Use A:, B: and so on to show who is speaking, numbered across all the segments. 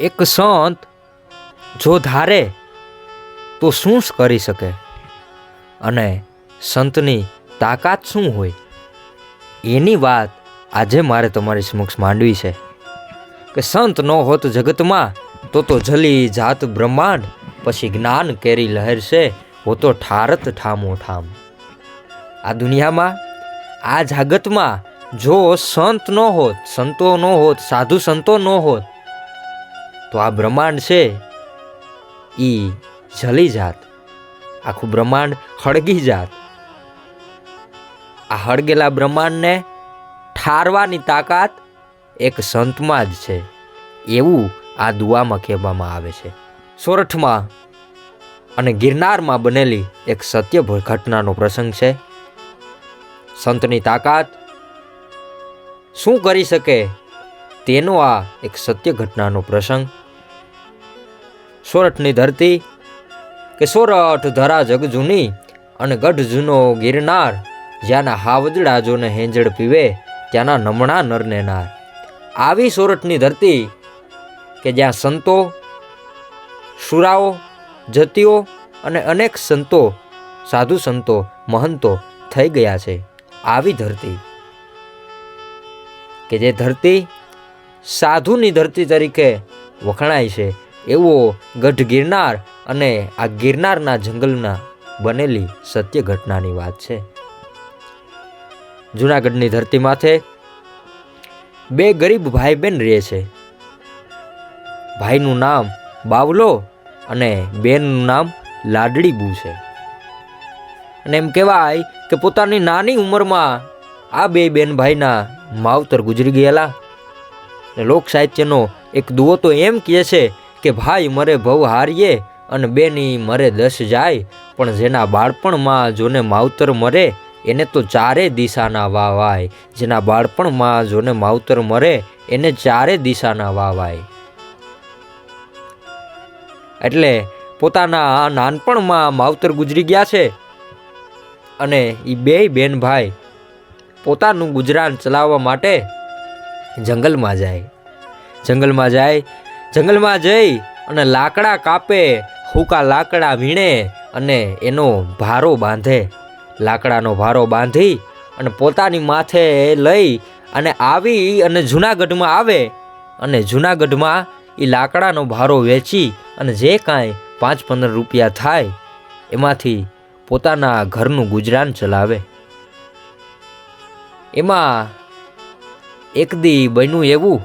A: એક સંત જો ધારે, તો શું કરી શકે? અને સંતની તાકાત શું હોય? એની વાત આજે મારે તમારી સમક્ષ માંડવી છે. કે સંત ન હોત જગતમાં, તો તો જલી જાત બ્રહ્માંડ, પછી જ્ઞાન કેરી લહેર છે, હો તો ઠારત ઠામો ઠામ. આ દુનિયામાં, આ જગતમાં જો સંત ન હોત, સંતો ન હોત, સાધુ સંતો ન હોત તો આ બ્રહ્માંડ છે એ જલી જાત. આખું બ્રહ્માંડ હળગી જાત. આ હળગેલા બ્રહ્માંડને ઠારવાની તાકાત એક સંતમાં જ છે. એવું આ દુઆમાં કહેવામાં આવે છે. સોરઠમાં અને ગિરનારમાં બનેલી એક સત્ય ઘટનાનો પ્રસંગ છે. સંતની તાકાત શું કરી શકે તેનો આ એક સત્ય ઘટનાનો પ્રસંગ સોરઠની ધરતી, કે સોરઠ ધરા જગ જૂની અને ગઢ જૂનો ગિરનાર, જ્યાંના હાવજડા જોને હેંજળ પીવે, ત્યાંના નમણા નરને નાર. આવી સોરઠની ધરતી, કે જ્યાં સંતો શુરાઓ જતીઓ અને અનેક સંતો, સાધુ સંતો, મહંતો થઈ ગયા છે. આવી ધરતી, કે જે ધરતી સાધુની ધરતી તરીકે વખણાય છે. એવો ગઢ ગિરનાર અને આ ગિરનારના જંગલના બનેલી સત્ય ઘટનાની વાત છે. જૂનાગઢની ધરતી માથે બે ગરીબ ભાઈ બહેન રહે છે. ભાઈનું નામ બાવલો અને બેનનું નામ લાડડીબુ છે. અને એમ કહેવાય કે પોતાની નાની ઉંમરમાં આ બે બેન ભાઈના માવતર ગુજરી ગયેલા. લોક સાહિત્યનો એક દુઓ તો એમ કહે છે કે ભાઈ મરે ભવ હારીએ અને બેની મરે દસ જાય, પણ જેના બાળપણમાં જોને માવતર મરે, એને તો ચારે દિશાના વાવાય. જેના બાળપણમાં જોને માવતર મરે, એને ચારે દિશાના વાવાય. એટલે પોતાના નાનપણમાં માવતર ગુજરી ગયા છે અને એ બેય બેન ભાઈ પોતાનું ગુજરાન ચલાવવા માટે જંગલમાં જાય. જંગલમાં જાય જંગલમાં જઈ અને લાકડા કાપે, હૂકા લાકડા વીણે અને એનો ભારો બાંધે. લાકડાનો ભારો બાંધી અને પોતાની માથે લઈ અને આવી અને જૂનાગઢમાં આવે અને જૂનાગઢમાં એ લાકડાનો ભારો વેચી અને જે કાંઈ પાંચ પંદર રૂપિયા થાય, એમાંથી પોતાના ઘરનું ગુજરાન ચલાવે. એમાં એક દી બન્યું એવું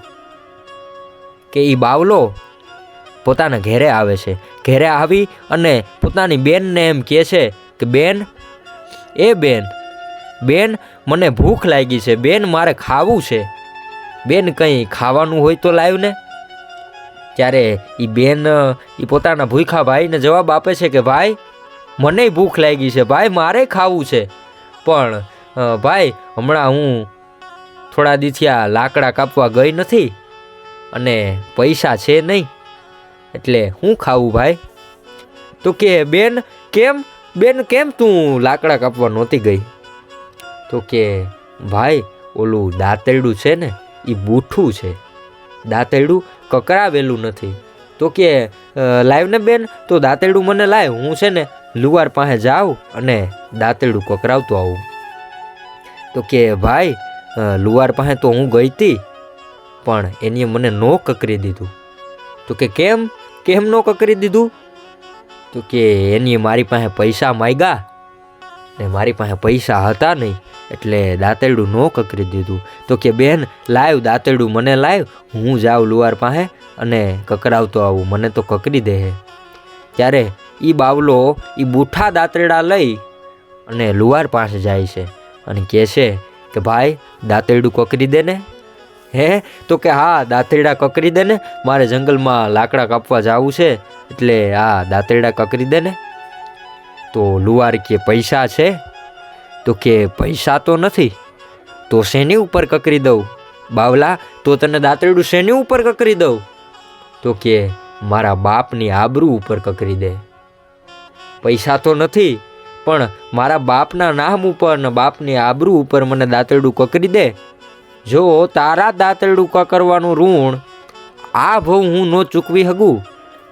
A: કે એ બાવલો પોતાના ઘેરે આવે છે. ઘેરે આવી અને પોતાની બેનને એમ કહે છે કે, બેન, એ બેન બેન, મને ભૂખ લાગી છે. બેન, મારે ખાવું છે. બેન, કંઈ ખાવાનું હોય તો લાવ ને. ત્યારે એ બેન એ પોતાના ભૂખા ભાઈને જવાબ આપે છે કે, ભાઈ, મને ભૂખ લાગી છે. ભાઈ, મારે ખાવું છે. પણ ભાઈ, હમણાં હું થોડા દીથી આ લાકડા કાપવા ગઈ નથી. અને પૈસા છે નહીં. એટલે હું ખાવું ભાઈ? તો કે બેન, કેમ? બેન, કેમ તું લાકડા કાપવા નહોતી ગઈ? તો કે ભાઈ, ઓલું દાંતરડું છે ને એ બૂઠું છે. દાંતરડું કકરાવેલું નથી. તો કે લાવ ને બેન, તો દાંતરડું મને લાવ હું છે ને લુવાર પાસે જાઉં અને દાંતરડું કકરાવતો આવું. તો કે ભાઈ લુવાર પાસે તો હું ગઈ હતી પણ એની મને નો કકરી દીધું. તો કે કેમ? કેમ નો કકરી દીધું? તો કે એની મારી પાસે પૈસા માગ્યા ને મારી પાસે પૈસા હતા નહીં, એટલે દાંતરડું નો કકરી દીધું. તો કે બેન લાવ દાંતરડું, મને લાવ હું જાઉં લુવાર પાસે અને કકરાવતો આવું, મને તો કકરી દે ત્યારે એ બાવલો એ બૂઠા દાંતરડા લઈ અને લુવાર પાસે જાય છે અને કહે છે કે, ભાઈ, દાંતરડું કકરી દે ને. હે? તો કે હા, દાંતરડા કકરી દે ને. મારે જંગલમાં લાકડા કાપવા જવું છે. એટલે હા, દાંતરડા કકરી દે ને. તો લુવાર કે પૈસા છે? તો કે પૈસા તો નથી. તો શેની ઉપર કકરી દઉં? બાવલા, તો તને દાંતરડું શેની ઉપર કકરી દઉં? તો કે મારા બાપની આબરૂ ઉપર કકરી દે. પૈસા તો નથી, પણ મારા બાપના નામ ઉપર ને બાપની આબરૂ ઉપર મને દાંતરડું કકરી દે. જો તારા દાંતરડું કકરવાનું ઋણ, આ ભવ હું ન ચૂકવી હગું,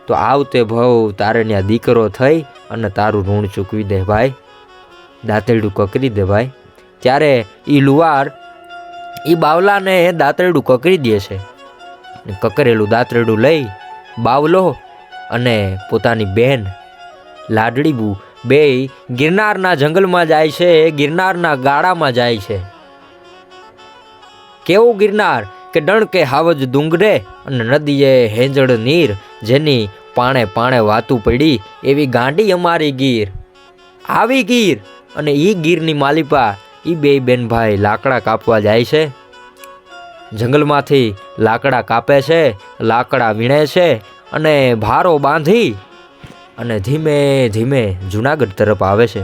A: તો આવતે ભવ તારે ત્યાં દીકરો થઈ અને તારું ઋણ ચૂકવી દે ભાઈ. દાંતરડું કકરી દે ભાઈ. ત્યારે એ લુવાર એ બાવલાને દાંતરડું કકરી દે છે. કકરેલું દાંતરડું લઈ બાવલો અને પોતાની બેન લાડડીબુ બે ગિરનારના જંગલમાં જાય છે, ગિરનારના ગાળામાં જાય છે. કેવું ગિરનાર કે ડણકે હાવજ ડુંગરે અને નદીએ હેંજળ નીર જેની પાણે પાણે વાતું પડી એવી ગાંડી અમારી ગીર. આવી ગીર અને ઈ ગીરની માલિપા ઈ બે બેનભાઈ લાકડા કાપવા જાય છે. જંગલમાંથી લાકડા કાપે છે, લાકડા વીણે છે અને ભારો બાંધી અને ધીમે ધીમે જુનાગઢ તરફ આવે છે.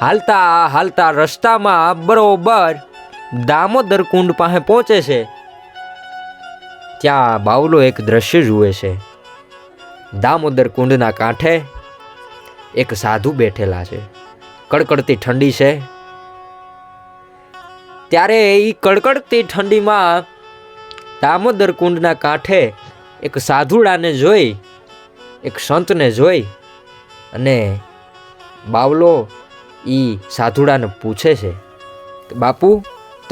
A: હાલતા હાલતા રસ્તામાં બરોબર દામોદર કુંડ પાસે પહોંચે છે. ત્યાં બાવલો એક દ્રશ્ય જુએ છે. દામોદર કુંડના કાંઠે એક સાધુ બેઠેલા છે. કડકડતી ઠંડી છે. ત્યારે એ કડકડતી ઠંડીમાં દામોદર કુંડના કાંઠે એક સાધુડાને જોઈ, એક સંતને જોઈ અને બાવલો એ સાધુડાને પૂછે છે બાપુ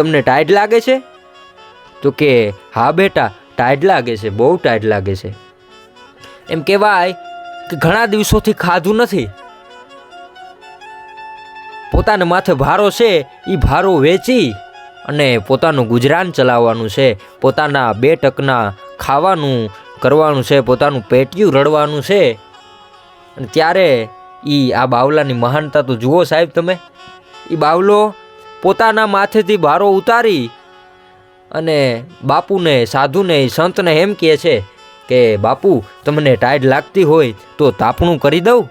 A: તમને ટાઈટ લાગે છે? તો કે, હા બેટા ટાઈટ લાગે છે, બહુ ટાઈટ લાગે છે. એમ કહેવાય કે ઘણા દિવસોથી ખાધું નથી. પોતાને માથે ભારો છે એ ભારો વેચી અને પોતાનું ગુજરાન ચલાવવાનું છે, પોતાના બે ટકના ખાવાનું કરવાનું છે, પોતાનું પેટિયું રડવાનું છે. અને ત્યારે એ આ બાવલાની મહાનતા તો જુઓ સાહેબ તમે. એ બાવલો પોતાના માથેથી ભારો ઉતારી અને બાપુને, સાધુને, સંતને એમ કહે છે કે, બાપુ, તમને ટાઈડ લાગતી હોય તો તાપણું કરી દઉં.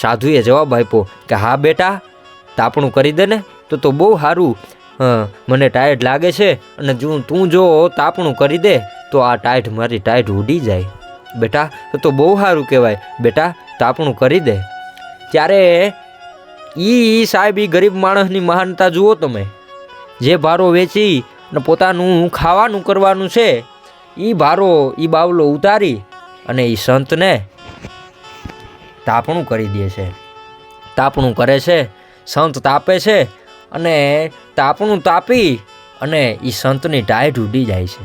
A: સાધુએ જવાબ આપ્યો કે, હા, બેટા, તાપણું કરી દે ને, તો તો બહુ સારું. મને ટાઈટ લાગે છે અને જો, તું જો તાપણું કરી દે, તો આ ટાઈટ મારી ટાઈટ ઉડી જાય. બેટા તો બહુ સારું કહેવાય. બેટા, તાપણું કરી દે. ત્યારે ઈ સાહેબ એ ગરીબ માણસની મહાનતા જુઓ તમે. જે ભારો વેચી અને પોતાનું ખાવાનું કરવાનું છે એ ભારો એ બાવલો ઉતારી અને એ સંતને તાપણું કરી દે છે. તાપણું કરે છે, સંત તાપે છે અને તાપણું તાપી અને એ સંતની ટાઈટ ઉડી જાય છે.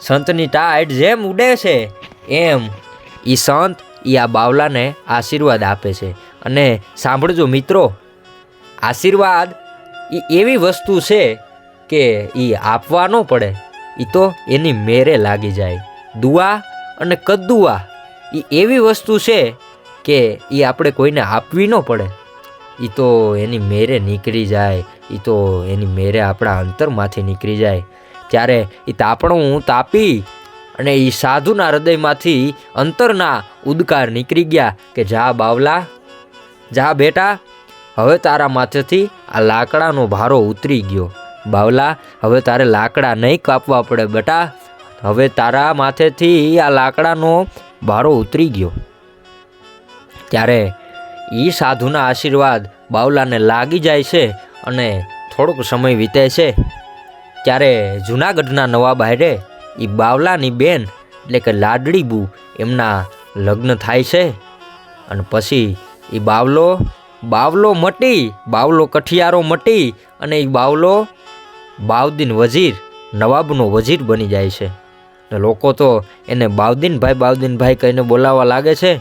A: સંતની ટાઈટ જેમ ઉડે છે, એમ એ સંત એ આ બાવલાને આશીર્વાદ આપે છે. અને સાંભળજો મિત્રો, આશીર્વાદ એ એવી વસ્તુ છે કે એ આપવા ન પડે એ તો એની મેરે લાગી જાય. દુઆ અને કદ્દુઆ એ એવી વસ્તુ છે કે એ આપણે કોઈને આપવી ન પડે. એ તો એની મેરે નીકળી જાય એ તો એની મેરે આપણા અંતરમાંથી નીકળી જાય. ત્યારે એ તાપણું તાપી અને એ સાધુના હૃદયમાંથી અંતરના ઉદકાર નીકળી ગયા કે જા બાવલા જા બેટા, હવે તારા માથેથી આ લાકડાનો ભારો ઉતરી ગયો. બાવલા, હવે તારે લાકડા નહીં કાપવા પડે બેટા. હવે તારા માથેથી આ લાકડાનો ભારો ઉતરી ગયો. ત્યારે એ સાધુના આશીર્વાદ બાવલાને લાગી જાય છે અને થોડોક સમય વીતે છે. ત્યારે જૂનાગઢના નવા બાયરે એ બાવલાની બેન, એટલે કે લાડડીબુ, એમના લગ્ન થાય છે. અને પછી એ બાવલો બાવલો મટી, બાવલો કઠિયારો મટી અને એ બાવલો બાવદીન વજીર, નવાબનો વજીર બની જાય છે. ને લોકો તો એને બાવદીનભાઈ બાવદીનભાઈ કહીને બોલાવવા લાગે છે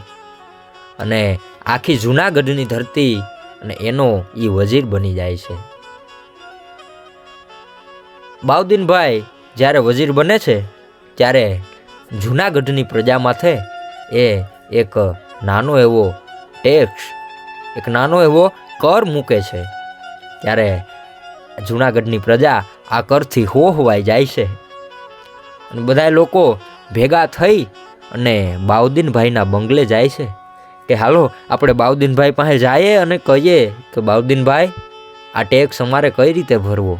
A: અને આખી જૂનાગઢની ધરતી અને એનો એ વજીર બની જાય છે. બાવદીનભાઈ જ્યારે વજીર બને છે, ત્યારે જૂનાગઢની પ્રજા માથે એ એક નાનો એવો ટેક્સ એક નાનો એવો કર મૂકે છે. ત્યારે જૂનાગઢની પ્રજા આ કરથી હોહવાઈ જાય છે. અને બધા લોકો ભેગા થઈ અને બાઉદ્દીનભાઈના બંગલે જાય છે. કે હાલો, આપણે બાઉદ્દીનભાઈ પાસે જઈએ અને કહીએ કે બાઉદ્દીનભાઈ, આ ટેક્સ અમારે કઈ રીતે ભરવો?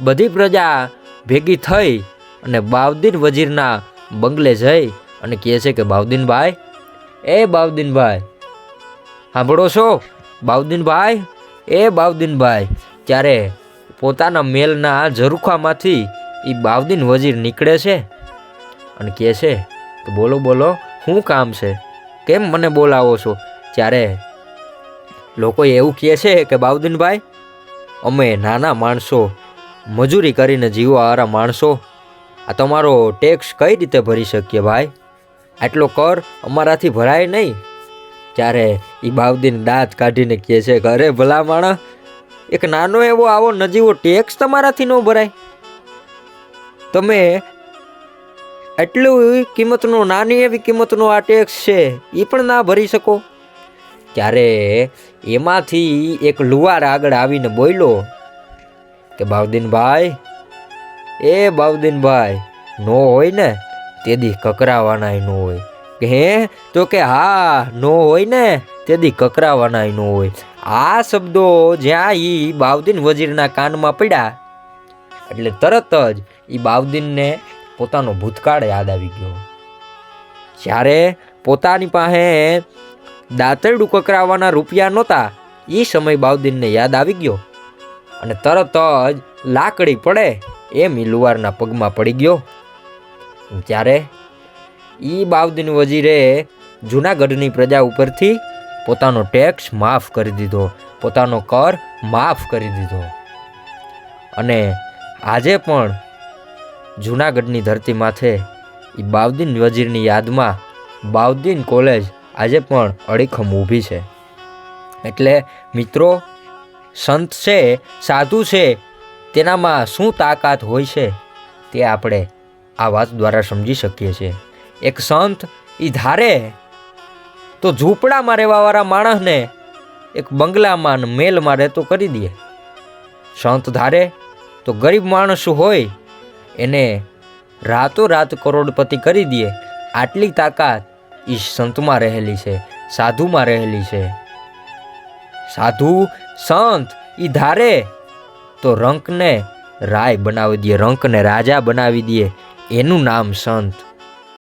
A: બધી પ્રજા ભેગી થઈ અને બાઉદ્દીન વજીરના બંગલે જઈ અને કહે છે કે, બાઉદ્દીનભાઈ, એ બાઉદ્દીનભાઈ સાંભળો છો? બાઉદ્દીનભાઈ? એ બાઉદ્દીનભાઈ, ત્યારે પોતાના મેલના ઝરૂખામાંથી એ બાઉદ્દીન વજીર નીકળે છે? અને કહે છે કે બોલો બોલો શું કામ છે? કેમ મને બોલાવો છો? ત્યારે લોકો એવું કહે છે કે, બાઉદ્દીનભાઈ, અમે નાના માણસો, મજૂરી કરીને જીવવાવાળા માણસો, આ તમારો ટેક્સ કઈ રીતે ભરી શકીએ ભાઈ? આટલો કર અમારાથી ભરાય નહીં. ત્યારે એ બાવદીન દાંત કાઢીને કહે છે કે, અરે ભલા માણસ એક નાનો એવો આવો નજીવો ટેક્સ તમારાથી ન ભરાય. તમે એટલું કિંમતનો, નાની એવી કિંમતનો આ ટેક્સ છે એ પણ ના ભરી શકો. ત્યારે એમાંથી એક લુવાર આગળ આવીને બોલ્યો કે, બાવદીનભાઈ, એ બાવદીનભાઈ, નો હોય ને તેદી કકરાવાનાય નો હોય. હે? તો કે હા, નો હોય ને તેદી કકરાવાનાય નો હોય. આ શબ્દો જ્યાં એ બાવદીન વજીરના કાનમાં પડ્યા, એટલે તરત જ એ બાવદીનને પોતાનો ભૂતકાળ યાદ આવી ગયો. જ્યારે પોતાની પાસે દાંતરડું કકરાવાના રૂપિયા નહોતા એ સમય બાવદીનને યાદ આવી ગયો. અને તરત જ લાકડી પડે એમ એ લુવારના પગમાં પડી ગયો. ત્યારે ઈ બાવદીન વજીરે જૂનાગઢની પ્રજા ઉપરથી પોતાનો ટેક્સ માફ કરી દીધો. પોતાનો કર માફ કરી દીધો. અને આજે પણ જૂનાગઢની ધરતી માથે એ બાવદીન વજીરની યાદમાં બાવદીન કોલેજ આજે પણ અડીખમ ઊભી છે. એટલે મિત્રો, સંત છે, સાધુ છે, તેનામાં શું તાકાત હોય છે તે આપણે આ વાત દ્વારા સમજી શકીએ છીએ. એક સંત એ ધારે. તો ઝૂંપડામાં રહેવાવાળા માણસને એક બંગલામાં મેલમાં રહેતો કરી દે. સંત ધારે, તો ગરીબ માણસ હોય, એને રાતોરાત કરોડપતિ કરી દે. આટલી તાકાત એ સંતમાં રહેલી છે, સાધુમાં રહેલી છે. સાધુ, સંત એ ધારે, તો રંકને રાય બનાવી દે, રંકને રાજા બનાવી દે. એનું નામ સંત